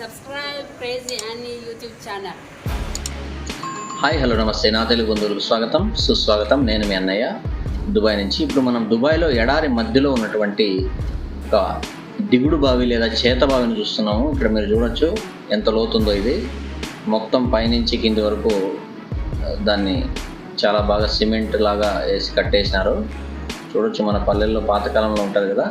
Subscribe crazy Annie YouTube hi hello నమస్తే. నా తెలుగు బంధువులకు స్వాగతం. సుస్వాగతం. నేను మీ అన్నయ్య. దుబాయ్ నుంచి ఇప్పుడు మనం దుబాయ్లో ఎడారి మధ్యలో ఉన్నటువంటి ఒక దిగుడు బావి లేదా చేత బావిని చూస్తున్నాము. ఇక్కడ మీరు చూడొచ్చు ఎంత లోతుందో ఇది. మొత్తం పైనుంచి కింది వరకు దాన్ని చాలా బాగా సిమెంట్ లాగా వేసి కట్టేసినారు. చూడొచ్చు మన పల్లెల్లో పాతకాలంలో ఉంటుంది కదా.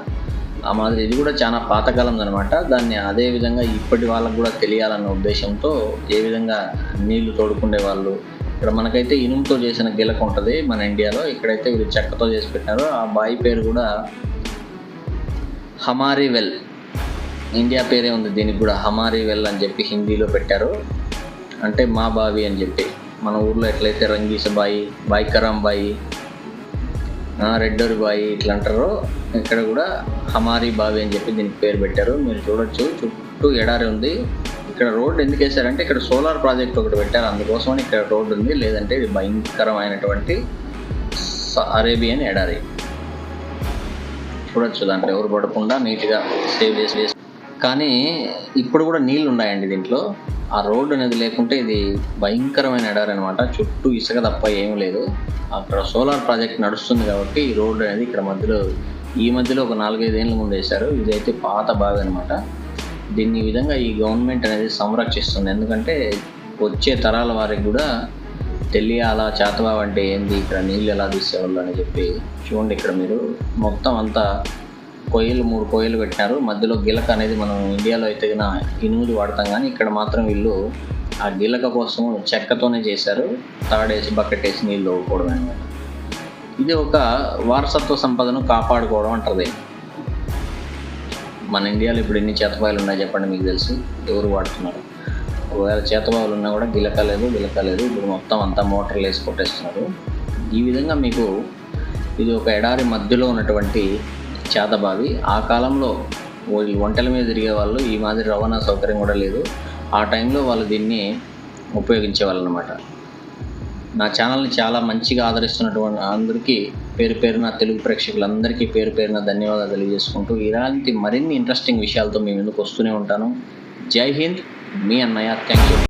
ఆ మాదిరి ఇది కూడా చాలా పాతకాలం అనమాట దాన్ని అదే విధంగా ఇప్పటి వాళ్ళకు కూడా తెలియాలన్న ఉద్దేశంతో ఏ విధంగా నీళ్ళు తోడుకునే వాళ్ళు ఇక్కడ మనకైతే ఇనుముతో చేసిన గిలక ఉంటుంది మన ఇండియాలో. ఇక్కడైతే వీళ్ళు చెక్కతో చేసి పెట్టారు. ఆ బావి పేరు కూడా హమారీ వెల్. ఇండియా పేరే ఉంది దీనికి కూడా హమారీ వెల్ అని చెప్పి హిందీలో పెట్టారు. అంటే మా బావి అని చెప్పి. మన ఊర్లో ఎట్లయితే రంగీస బాయి బాయికరాం బాయి రెడ్డోరి బాయి ఇట్లా అంటారు ఇక్కడ కూడా హమారీ బావి అని చెప్పి దీనికి పేరు పెట్టారు. మీరు చూడొచ్చు. చుట్టూ ఎడారి ఉంది. ఇక్కడ రోడ్డు ఎందుకు వేశారంటే ఇక్కడ సోలార్ ప్రాజెక్ట్ ఒకటి పెట్టారు. అందుకోసమని ఇక్కడ రోడ్డు ఉంది. లేదంటే ఇది భయంకరమైనటువంటి అరేబియన్ ఎడారి. చూడొచ్చు దాంట్లో ఎవరు పడకుండా నీట్గా సేవ్ చేసి కానీ ఇప్పుడు కూడా నీళ్ళు ఉన్నాయండి దీంట్లో. ఆ రోడ్డు అనేది లేకుంటే ఇది భయంకరమైన ఎడారి అనమాట చుట్టూ ఇసుక తప్ప ఏమీ లేదు. అక్కడ సోలార్ ప్రాజెక్ట్ నడుస్తుంది కాబట్టి ఈ రోడ్డు అనేది ఇక్కడ మధ్యలో ఈ మధ్యలో ఒక నాలుగైదేళ్ళ ముందు వేశారు. ఇదైతే పాత బావి అనమాట దీన్ని విధంగా ఈ గవర్నమెంట్ అనేది సంరక్షిస్తుంది. ఎందుకంటే వచ్చే తరాల వారికి కూడా తెలియాలా చేతబావ అంటే ఏంది? ఇక్కడ నీళ్ళు ఎలా తీసేవాళ్ళు అని చెప్పి చూడండి ఇక్కడ మీరు. మొత్తం అంతా కొయ్యలు మూడు కొయ్యలు పెట్టినారు మధ్యలో గిలక అనేది మనం ఇండియాలో అయితే ఇనుములు ఇనుముది వాడతాం కానీ ఇక్కడ మాత్రం వీళ్ళు ఆ గిలక కోసం చెక్కతోనే చేశారు. తాడేసి బకెట్ వేసి నీళ్ళు తోడుకోవడం అనమాట. ఇది ఒక వారసత్వ సంపదను కాపాడుకోవడం అంటారు మన ఇండియాలో ఇప్పుడు ఎన్ని చేతబాయిలు ఉన్నాయి చెప్పండి మీకు తెలిసి. ఎవరు వాడుతున్నారు? ఒకవేళ చేతబావులు ఉన్నా కూడా గిలక లేదు గిలక లేదు. ఇప్పుడు మొత్తం అంతా మోటార్లు వేసి కొట్టేస్తున్నారు. ఈ విధంగా మీకు ఇది ఒక ఎడారి మధ్యలో ఉన్నటువంటి చేతబావి. ఆ కాలంలో ఒంటల మీద తిరిగే వాళ్ళు ఈ మాదిరి రవాణా సౌకర్యం కూడా లేదు. ఆ టైంలో వాళ్ళు దీన్ని ఉపయోగించేవాళ్ళు అనమాట నా ఛానల్ని చాలా మంచిగా ఆదరిస్తున్నటువంటి అందరికీ పేరు పేరున తెలుగు ప్రేక్షకులందరికీ పేరు పేరున ధన్యవాదాలు తెలియజేసుకుంటూ ఇలాంటి మరిన్ని ఇంట్రెస్టింగ్ విషయాలతో మేము ముందుకు వస్తూనే ఉంటాను. జై హింద్ మీ అన్నయ్య. Thank you